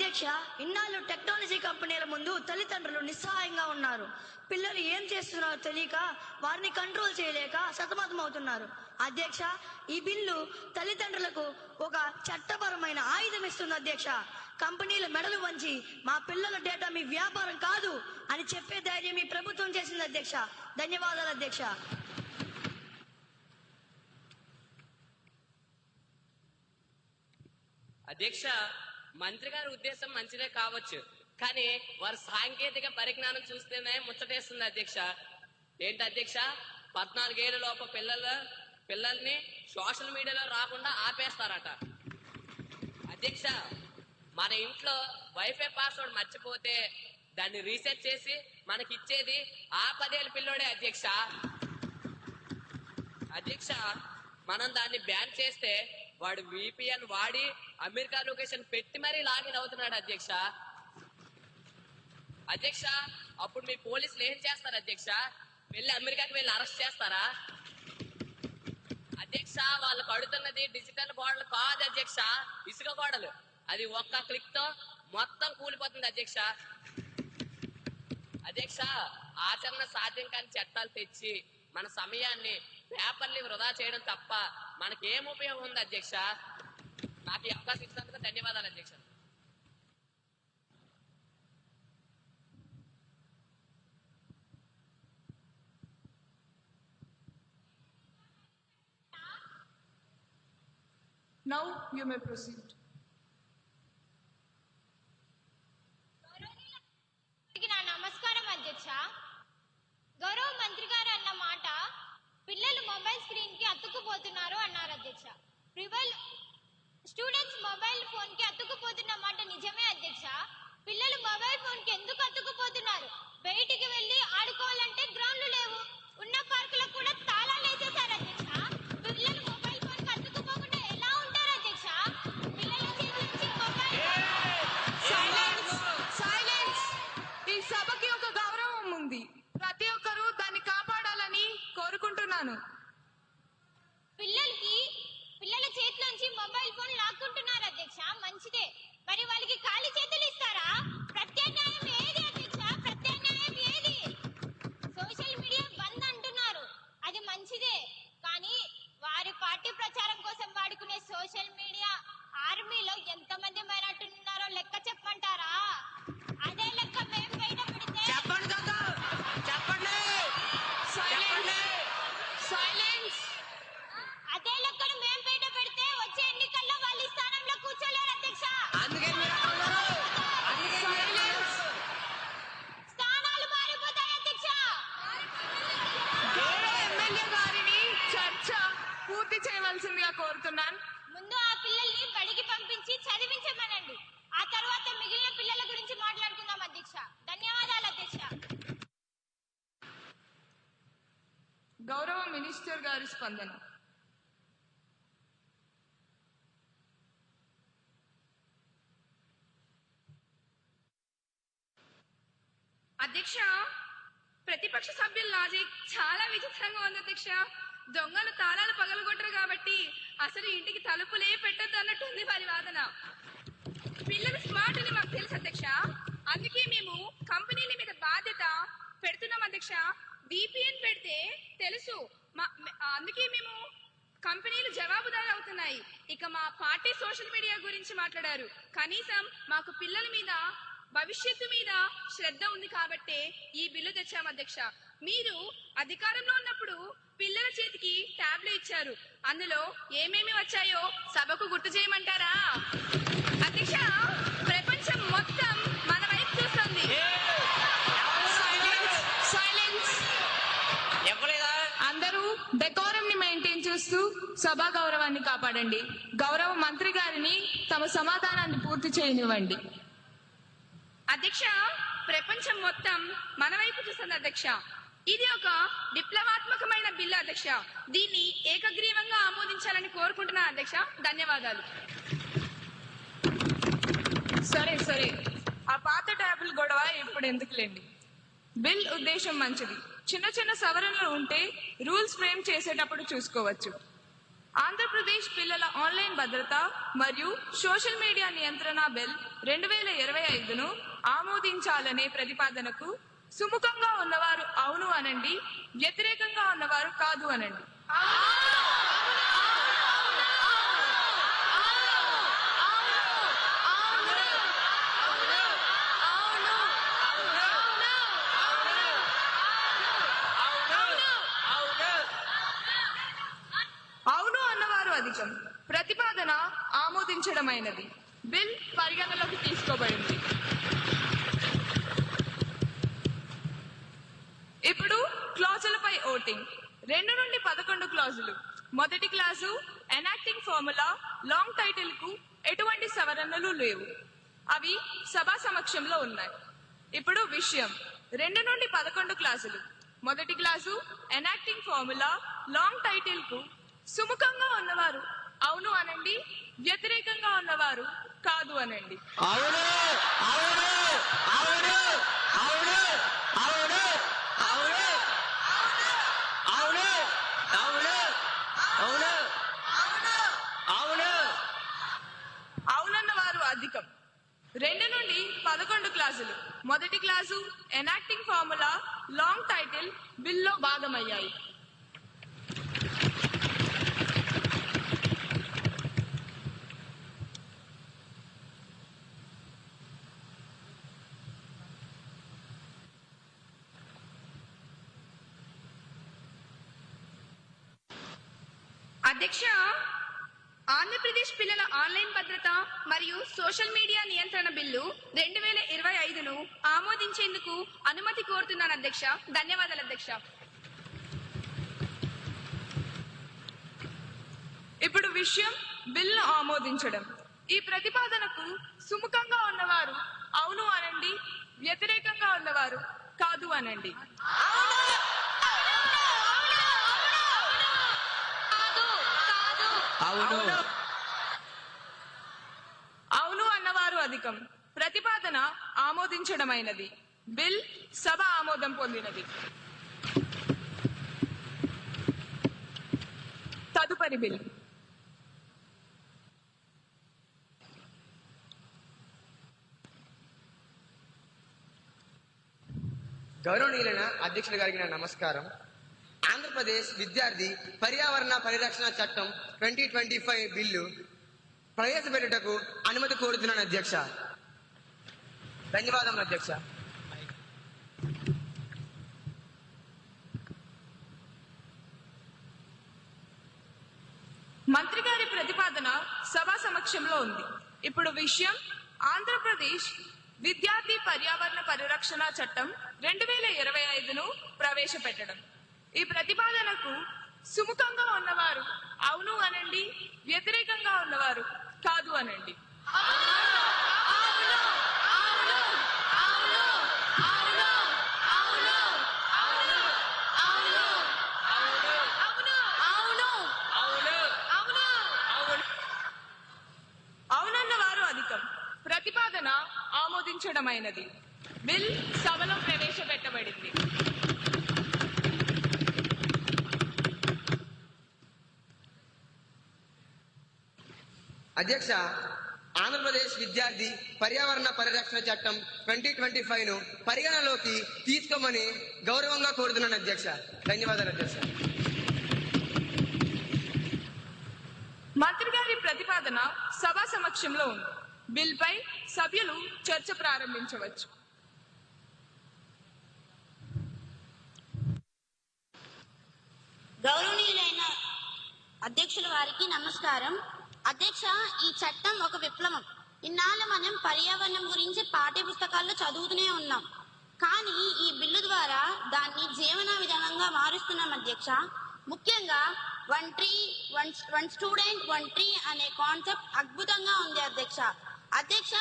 అధ్యక్ష ఇన్నాళ్ళు టెక్నాలజీ కంపెనీల ముందు తల్లిదండ్రులు నిస్సహాయంగా ఉన్నారు. పిల్లలు ఏం చేస్తున్నారో తెలియక వారిని కంట్రోల్ చేయలేక సతమతమవుతున్నారు. అధ్యక్ష ఈ బిల్లు తల్లిదండ్రులకు ఒక చట్టపరమైన ఆయుధం ఇస్తుంది అధ్యక్ష. కంపెనీల మెడలు వంచి మా పిల్లల డేటా మీ వ్యాపారం కాదు అని చెప్పే ధైర్యం ఈ ప్రభుత్వం చేసింది అధ్యక్ష. ధన్యవాదాలు అధ్యక్ష. అధ్యక్ష మంత్రి గారి ఉద్దేశం మంచిదే కావచ్చు. కానీ వారి సాంకేతిక పరిజ్ఞానం చూస్తేనే ముచ్చటేస్తుంది అధ్యక్ష. ఏంటి అధ్యక్ష? పద్నాలుగేళ్ళ లోపు పిల్లల పిల్లల్ని సోషల్ మీడియాలో రాకుండా ఆపేస్తారట. అధ్యక్ష మన ఇంట్లో వైఫై పాస్వర్డ్ మర్చిపోతే దాన్ని రీసెట్ చేసి మనకి ఇచ్చేది ఆ పదేళ్ళ పిల్లోడే అధ్యక్ష. అధ్యక్ష మనం దాన్ని బ్యాన్ చేస్తే వాడు విపిఎన్ వాడి అమెరికా లొకేషన్ పెట్టి మరీ లాగిన్ అవుతున్నాడు అధ్యక్ష. అధ్యక్ష అప్పుడు మీ పోలీసులు ఏం చేస్తారు అధ్యక్ష? వెళ్ళి అమెరికాకి వెళ్ళి అరెస్ట్ చేస్తారా? అధ్యక్ష వాళ్ళు కడుతున్నది డిజిటల్ గోడలు కాదు అధ్యక్ష ఇసుక గోడలు. అది ఒక్క క్లిక్తో మొత్తం కూలిపోతుంది అధ్యక్ష. అధ్యక్ష ఆచరణ సాధ్యం కాని చట్టాలు తెచ్చి మన సమయాన్ని పేపర్ని వృధా చేయడం తప్ప మనకేం ఉపయోగం ఉంది అధ్యక్ష నాకు ఈ అవకాశం ఇచ్చినందుకు ధన్యవాదాలు అధ్యక్ష Now you may proceed. అందరికీ నా నమస్కారం అధ్యక్ష గౌరవ మంత్రి గారు అన్న మాట పిల్లలు మొబైల్ స్క్రీన్కి అతుక్కుపోతున్నారు అన్నారు అధ్యక్ష. ప్రివల్ స్టూడెంట్స్ మొబైల్ ఫోన్కి అతుక్కుపోతున్న మాట నిజమే అధ్యక్ష. పిల్లలు మొబైల్ ఫోన్కి ఎందుకు అతుక్కుపోతున్నారు? బయటికి వెళ్ళి ఆడుకోవాలంటే గ్రౌండ్లు లేవు. ఉన్న పార్కులకు కూడా తాళాలు వేసేశారు అధ్యక్ష పిల్లలు మొబైల్ ఫోన్కి అతుక్కుపోకుండా ఎలా ఉంటారు అధ్యక్ష పిల్లల చేతి నుంచి మొబైల్ సైలెన్స్ సైలెన్స్ ఈ సభకి ఒక గౌరవం ఉంది ప్రతి ఒక్కరూ దాన్ని కాపాడాలని కోరుకుంటున్నాను పిల్లలకి పిల్లల చేతిలోంచి మొబైల్ ఫోన్ లాక్కుంటున్నారు అధ్యక్ష మంచిదే మరి వాళ్ళకి ఖాళీ చేతులు ఇస్తారా ప్రత్యామ్నాయం ఏది అధ్యక్ష ప్రత్యామ్నాయం ఏది సోషల్ మీడియా బంద్ అంటున్నారు అది మంచిదే కానీ వారి పార్టీ ప్రచారం కోసం వాడుకునే సోషల్ మీడియా ఆర్మీలో ఎంతమంది మైనార్టీలు ఉన్నారో లెక్క చెప్పమంటారా అదే లెక్క మేము బయట పెడితే చెప్పండి చెప్పండి సైలెన్స్ సైలెన్స్ అదే లెక్కను మేము బయట పెడితే వచ్చే ఎన్నికల్లో వాళ్ళు ఈ స్థానంలో కూర్చోలేరు అధ్యక్ష అందుకే మీరు అక్కడ ఉన్నారు. సైలెన్స్ స్థానాలు మారిపోతాయి అధ్యక్ష గౌరవ ఎమ్మెల్యే గారిని చర్చ పూర్తి చేయవలసిందిగా కోరుతున్నాను ముందు ఆ పిల్లల్ని బడికి పంపించి చదివించమనండి ఆ తర్వాత మిగిలిన పిల్లల గురించి మాట్లాడుకుందాం అధ్యక్ష ధన్యవాదాలు అధ్యక్ష గౌరవ మినిస్టర్ గారి స్పందన. అధ్యక్ష ప్రతిపక్ష సభ్యుల లాజిక్ చాలా విచిత్రంగా ఉంది అధ్యక్ష. దొంగలు తాళాలు పగలగొట్టరు కాబట్టి అసలు ఇంటికి తలుపులే పెట్టద్దు అన్నట్టుంది వారి వాదన. పిల్లలు స్మార్ట్ అని మాకు తెలుసు అధ్యక్ష. అందుకే మేము కంపెనీల మీద బాధ్యత పెడుతున్నాం అధ్యక్ష. విపిఎన్ పెడితే తెలుసు మా- అందుకే మేము కంపెనీలు జవాబుదారు అవుతున్నాయి ఇక మా పార్టీ సోషల్ మీడియా గురించి మాట్లాడారు. కనీసం మాకు పిల్లల మీద భవిష్యత్తు మీద శ్రద్ధ ఉంది కాబట్టే ఈ బిల్లు తెచ్చాం అధ్యక్ష. మీరు అధికారంలో ఉన్నప్పుడు పిల్లల చేతికి ట్యాబ్లు ఇచ్చారు. అందులో ఏమేమి వచ్చాయో సభకు గుర్తు చేయమంటారా అధ్యక్ష ప్రపంచం మొత్తం మన వైపు చూస్తుంది సైలెన్స్ సైలెన్స్ ఇవ్వలేదా అందరూ డెకోరం ని మెయింటైన్ చేస్తూ సభా గౌరవాన్ని కాపాడండి. గౌరవ మంత్రి గారిని తమ సమాధానాన్ని పూర్తి చేయనివ్వండి. అధ్యక్ష ప్రపంచం మొత్తం మన వైపు చూస్తుంది అధ్యక్ష. ఇది ఒక విప్లవాత్మకమైన బిల్లు అధ్యక్ష. దీన్ని ఏకగ్రీవంగా ఆమోదించాలని కోరుకుంటున్నా అధ్యక్ష. ధన్యవాదాలు. సరే సరే. ఆ పాత ట్యాబుల్ గొడవ ఇప్పుడు ఎందుకులేండి? బిల్ ఉద్దేశం మంచిది. చిన్న చిన్న సవరణలు ఉంటే రూల్స్ ఫ్రేమ్ చేసేటప్పుడు చూసుకోవచ్చు. ఆంధ్రప్రదేశ్ పిల్లల ఆన్లైన్ భద్రత మరియు సోషల్ మీడియా నియంత్రణ బిల్ రెండు వేల ఇరవై ఐదును ఆమోదించాలనే ప్రతిపాదనకు సుముఖంగా ఉన్నవారు అవును అనండి వ్యతిరేకంగా ఉన్నవారు కాదు అనండి అవును అన్నవారు అధికం ప్రతిపాదన ఆమోదించడమైనది బిల్ పరిగణలోకి తీసుకోబడింది. ఇప్పుడు క్లాజులపై ఓటింగ్. రెండు నుండి పదకొండు క్లాజులు. మొదటి క్లాసు ఎనాక్టింగ్ ఫార్ములా లాంగ్ టైటిల్కు ఎటువంటి సవరణలు లేవు. అవి సభా సమక్షంలో ఉన్నాయి. ఇప్పుడు విషయం. రెండు నుండి పదకొండు క్లాసులు మొదటి క్లాసు ఎనాక్టింగ్ ఫార్ములా లాంగ్ టైటిల్కు సుముఖంగా ఉన్నవారు అవును అనండి. వ్యతిరేకంగా ఉన్నవారు కాదు అనండి. అవును అవును అవును అవును అవును అవును అవును అవును అవును అవును. అవునన్న వారు అధికం. రెండు నుండి పదకొండు క్లాసులు. మొదటి class enacting formula long title బిల్లో భాగమయ్యాయి. అధ్యక్ష ఆంధ్రప్రదేశ్ పిల్లల ఆన్లైన్ భద్రత మరియు సోషల్ మీడియా నియంత్రణ బిల్లు రెండు వేల ఇరవై ఐదును ఆమోదించేందుకు అనుమతి కోరుతున్నాను అధ్యక్ష. ధన్యవాదాలు అధ్యక్ష. ఇప్పుడు విషయం బిల్లు ఆమోదించడం. ఈ ప్రతిపాదనకు సుముఖంగా ఉన్నవారు అవును అనండి వ్యతిరేకంగా ఉన్నవారు కాదు అనండి. అవును. అవును. అన్నవారు అధికం. ప్రతిపాదన ఆమోదించడమైనది. బిల్ సభ ఆమోదం పొందినది. తదుపరి బిల్. గౌరవనీయులైన అధ్యక్షుల గారికి నా నమస్కారం. ఆంధ్రప్రదేశ్ విద్యార్థి పర్యావరణ పరిరక్షణ చట్టం ట్వంటీ ట్వంటీ ఫైవ్ బిల్లు ప్రవేశపెట్టుటకు అనుమతి కోరుతున్నాను అధ్యక్ష. ధన్యవాదములు అధ్యక్ష. మంత్రి గారి ప్రతిపాదన సభా సమక్షంలో ఉంది. ఇప్పుడు విషయం ఆంధ్రప్రదేశ్ విద్యార్థి పర్యావరణ పరిరక్షణ చట్టం రెండు వేల ఇరవై ఐదును ప్రవేశపెట్టడం. ఈ ప్రతిపాదనకు సుముఖంగా ఉన్నవారు అవును అనండి వ్యతిరేకంగా ఉన్నవారు కాదు అనండి అవునన్న వారు అధికం ప్రతిపాదన ఆమోదించడమైనది బిల్ సభలో ప్రవేశపెట్టబడింది అధ్యక్ష ఆంధ్రప్రదేశ్ విద్యార్థి పర్యావరణ పరిరక్షణ చట్టం ట్వంటీ ట్వంటీ ఫైవ్ను పరిగణలోకి తీసుకోమని గౌరవంగా కోరుతున్నాను అధ్యక్ష. ధన్యవాదాలు అధ్యక్ష. మంత్రి గారి ప్రతిపాదన సభా సమక్షంలో ఉంది. బిల్ పై సభ్యులు చర్చ ప్రారంభించవచ్చు. గౌరవనీయులైన అధ్యక్షుల వారికి నమస్కారం. అధ్యక్ష ఈ చట్టం ఒక విప్లవం. ఇన్నాళ్ళు మనం పర్యావరణం గురించి పాఠ్య పుస్తకాల్లో చదువుతూనే ఉన్నాం. కానీ ఈ బిల్లు ద్వారా దాన్ని జీవన విధానంగా మారుస్తున్నాం అధ్యక్ష. ముఖ్యంగా one tree one one student one tree అనే కాన్సెప్ట్ అద్భుతంగా ఉంది అధ్యక్ష. అధ్యక్ష